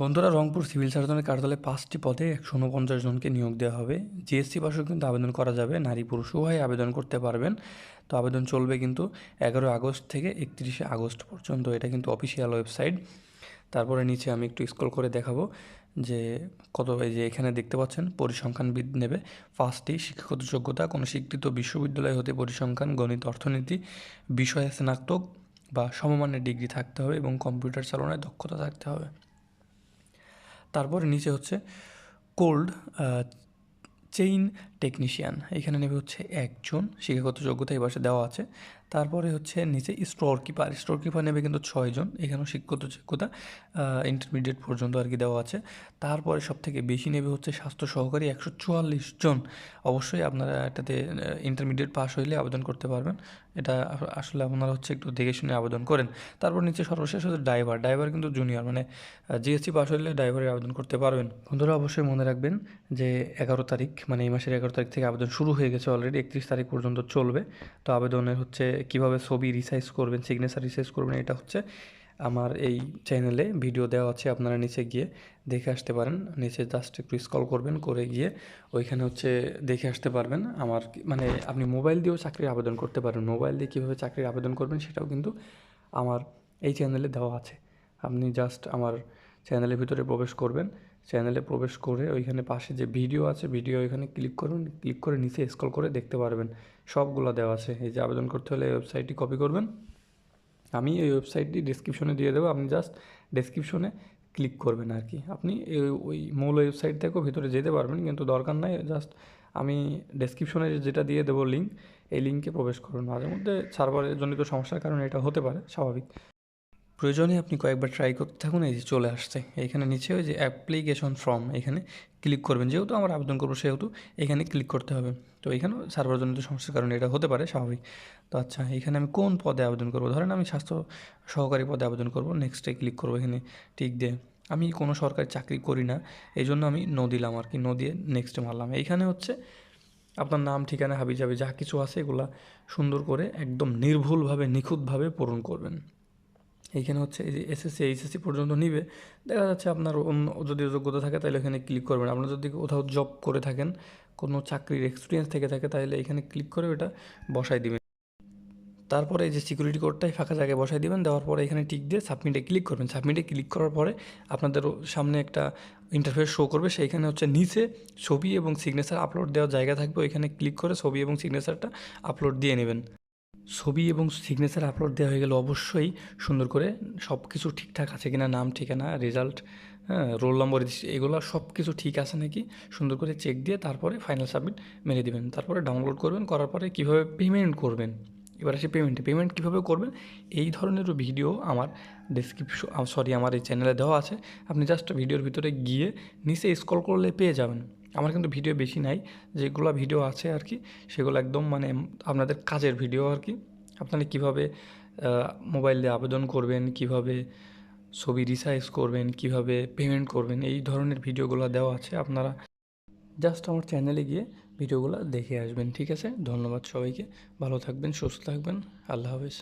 বন্ধুরা, রংপুর সিভিল সার্জনের কার্যালয়ে পাঁচটি পদে একশো উনপঞ্চাশ জনকে নিয়োগ দেওয়া হবে। জিএসসি পাশেও কিন্তু আবেদন করা যাবে। নারী পুরুষ উভয় আবেদন করতে পারবেন। তো আবেদন চলবে কিন্তু এগারো আগস্ট থেকে একত্রিশে আগস্ট পর্যন্ত। এটা কিন্তু অফিসিয়াল ওয়েবসাইট। তারপরে নিচে আমি একটু স্ক্রল করে দেখাবো যে কত এই যে এখানে দেখতে পাচ্ছেন পরিসংখ্যানবিদ নেবে। পাঁচটি শিক্ষাগত যোগ্যতা, কোনো স্বীকৃত বিশ্ববিদ্যালয় হতে পরিসংখ্যান, গণিত, অর্থনীতি, বিষয়ে স্নাতক বা সমমানের ডিগ্রি থাকতে হবে এবং কম্পিউটার চালনায় দক্ষতা থাকতে হবে। তারপরে নিচে হচ্ছে কোল্ড চেইন টেকনিশিয়ান এখানে নেবে হচ্ছে একজন। শিক্ষাগত যোগ্যতা এই পাশে দেওয়া আছে। তারপরে হচ্ছে নিচে স্টোর কিপার স্টোর কিপার নেবে কিন্তু ছয়জন। এখানেও শিক্ষাগত যোগ্যতা ইন্টারমিডিয়েট পর্যন্ত আর কি দেওয়া আছে। তারপরে সব থেকে বেশি নেবে হচ্ছে স্বাস্থ্য সহকারী একশো চুয়াল্লিশ জন। অবশ্যই আপনারা এটাতে ইন্টারমিডিয়েট পাস হইলে আবেদন করতে পারবেন। এটা আসলে আপনারা হচ্ছে একটু দেখে শুনে আবেদন করেন। তারপর নিচে সর্বশেষ হচ্ছে ড্রাইভার ড্রাইভার কিন্তু জুনিয়র মানে জিএসসি পাস হইলে ড্রাইভারের আবেদন করতে পারবেন। বন্ধুরা, অবশ্যই মনে রাখবেন যে এগারো তারিখ মানে এই মাসের এগারো তারিখ থেকে আবেদন শুরু হয়ে গেছে অলরেডি একত্রিশ তারিখ পর্যন্ত চলবে। তো আবেদনের হচ্ছে কীভাবে ছবি রিসাইজ করবেন সিগনেচার রিসাইজ করবেন, এটা হচ্ছে আমার এই চ্যানেলে ভিডিও দেওয়া আছে, আপনারা নিচে গিয়ে দেখে আসতে পারেন। নিচে জাস্ট একটু স্কল করবেন, করে গিয়ে ওইখানে হচ্ছে দেখে আসতে পারবেন। আমার মানে আপনি মোবাইল দিয়েও চাকরির আবেদন করতে পারেন। মোবাইল দিয়ে কীভাবে চাকরির আবেদন করবেন সেটাও কিন্তু আমার এই চ্যানেলে দেওয়া আছে। আপনি জাস্ট আমার চ্যানেলের ভিতরে প্রবেশ করবেন। চ্যানেলে প্রবেশ করে ওইখানে পাশে যে ভিডিও আছে ভিডিও ওইখানে ক্লিক করুন ক্লিক করে নিচে স্ক্রল করে দেখতে পারবেন। সবগুলো দেওয়া আছে। এই যে আবেদন করতে হলে এই ওয়েবসাইটটি কপি করবেন। আমি এই ওয়েবসাইটটি ডিসক্রিপশনে দিয়ে দেবো। আপনি জাস্ট ডেসক্রিপশনে ক্লিক করবেন আর কি আপনি ওই মূল ওয়েবসাইট থেকেও ভিতরে যেতে পারবেন, কিন্তু দরকার নাই জাস্ট আমি ডেসক্রিপশনে যেটা দিয়ে দেবো লিঙ্ক এই লিঙ্কে প্রবেশ করুন। মাঝে মধ্যে সার্ভারের জনিত সমস্যার কারণে এটা হতে পারে, স্বাভাবিক। প্রয়োজনে আপনি কয়েকবার ট্রাই করতে থাকুন, এই যে চলে আসছে। এইখানে নিচে ওই যে অ্যাপ্লিকেশন ফর্ম এখানে ক্লিক করবেন। যেহেতু আমরা আবেদন করব, সেহেতু এখানে ক্লিক করতে হবে। তো এখানেও সার্ভারজনিত সমস্যার কারণে এটা হতে পারে, স্বাভাবিক। তো আচ্ছা এখানে আমি কোন পদে আবেদন করব? ধরেন আমি স্বাস্থ্য সহকারী পদে আবেদন করব নেক্সটে ক্লিক করব এখানে টিক দিয়ে। আমি কোনো সরকারি চাকরি করি না এই জন্য আমি নো দিলাম আর কি নো দিয়ে নেক্সটে মারলাম। এইখানে হচ্ছে আপনার নাম, ঠিকানা হাবি যাবি যা কিছু আছে এগুলা সুন্দর করে একদম নির্ভুলভাবে, নিখুঁতভাবে পূরণ করবেন। এইখানে হচ্ছে এই যে এসএসসি এইচএসসি পর্যন্ত নিবে, দেখা যাচ্ছে আপনার অন্য যদি যোগ্যতা থাকে তাহলে এখানে ক্লিক করবেন। আপনার যদি কোথাও জব করে থাকেন, কোনো চাকরির এক্সপিরিয়েন্স থেকে থাকে, তাহলে এখানে ক্লিক করে ওটা বসাই দিবেন। তারপরে এই যে সিকিউরিটি কোডটাই ফাঁকা জায়গায় বসাই দিবেন, দেওয়ার পরে এখানে টিক দিয়ে সাবমিটে ক্লিক করবেন। সাবমিটে ক্লিক করার পরে আপনাদের সামনে একটা ইন্টারফেস শো করবে, সেইখানে হচ্ছে নিচে ছবি এবং সিগনেচার আপলোড দেওয়ার জায়গা থাকবে, ওইখানে ক্লিক করে ছবি এবং সিগনেচারটা আপলোড দিয়ে নেবেন। ছবি এবং সিগনেচার আপলোড দেওয়া হয়ে গেলে অবশ্যই সুন্দর করে সব কিছু ঠিকঠাক আছে কিনা, নাম, ঠিকানা রেজাল্ট হ্যাঁ রোল নম্বর এগুলো সব কিছু ঠিক আছে নাকি সুন্দর করে চেক দিয়ে তারপরে ফাইনাল সাবমিট মেরে দেবেন। তারপরে ডাউনলোড করবেন, করার পরে কীভাবে পেমেন্ট করবেন? এবার আসে পেমেন্টে পেমেন্ট কীভাবে করবেন? এই ধরনেরও ভিডিও আমার ডেসক্রিপশন সরি আমার এই চ্যানেলে দেওয়া আছে। আপনি জাস্ট ভিডিওর ভিতরে গিয়ে নিচে স্ক্রল করলে পেয়ে যাবেন। আমার কিন্তু ভিডিও বেশি নাই, যেগুলো ভিডিও আছে আর কি, সেগুলো একদম মানে আপনাদের কাজের ভিডিও আর কি। আপনারা কীভাবে মোবাইল আবেদন করবেন, কীভাবে ছবি রিসাইজ করবেন, কীভাবে পেমেন্ট করবেন, এই ধরনের ভিডিওগুলো দেওয়া আছে, আপনারা জাস্ট আমার চ্যানেলে গিয়ে ভিডিওগুলো দেখে আসবেন, ঠিক আছে? ধন্যবাদ সবাইকে, ভালো থাকবেন, সুস্থ থাকবেন, আল্লাহ হাফেজ।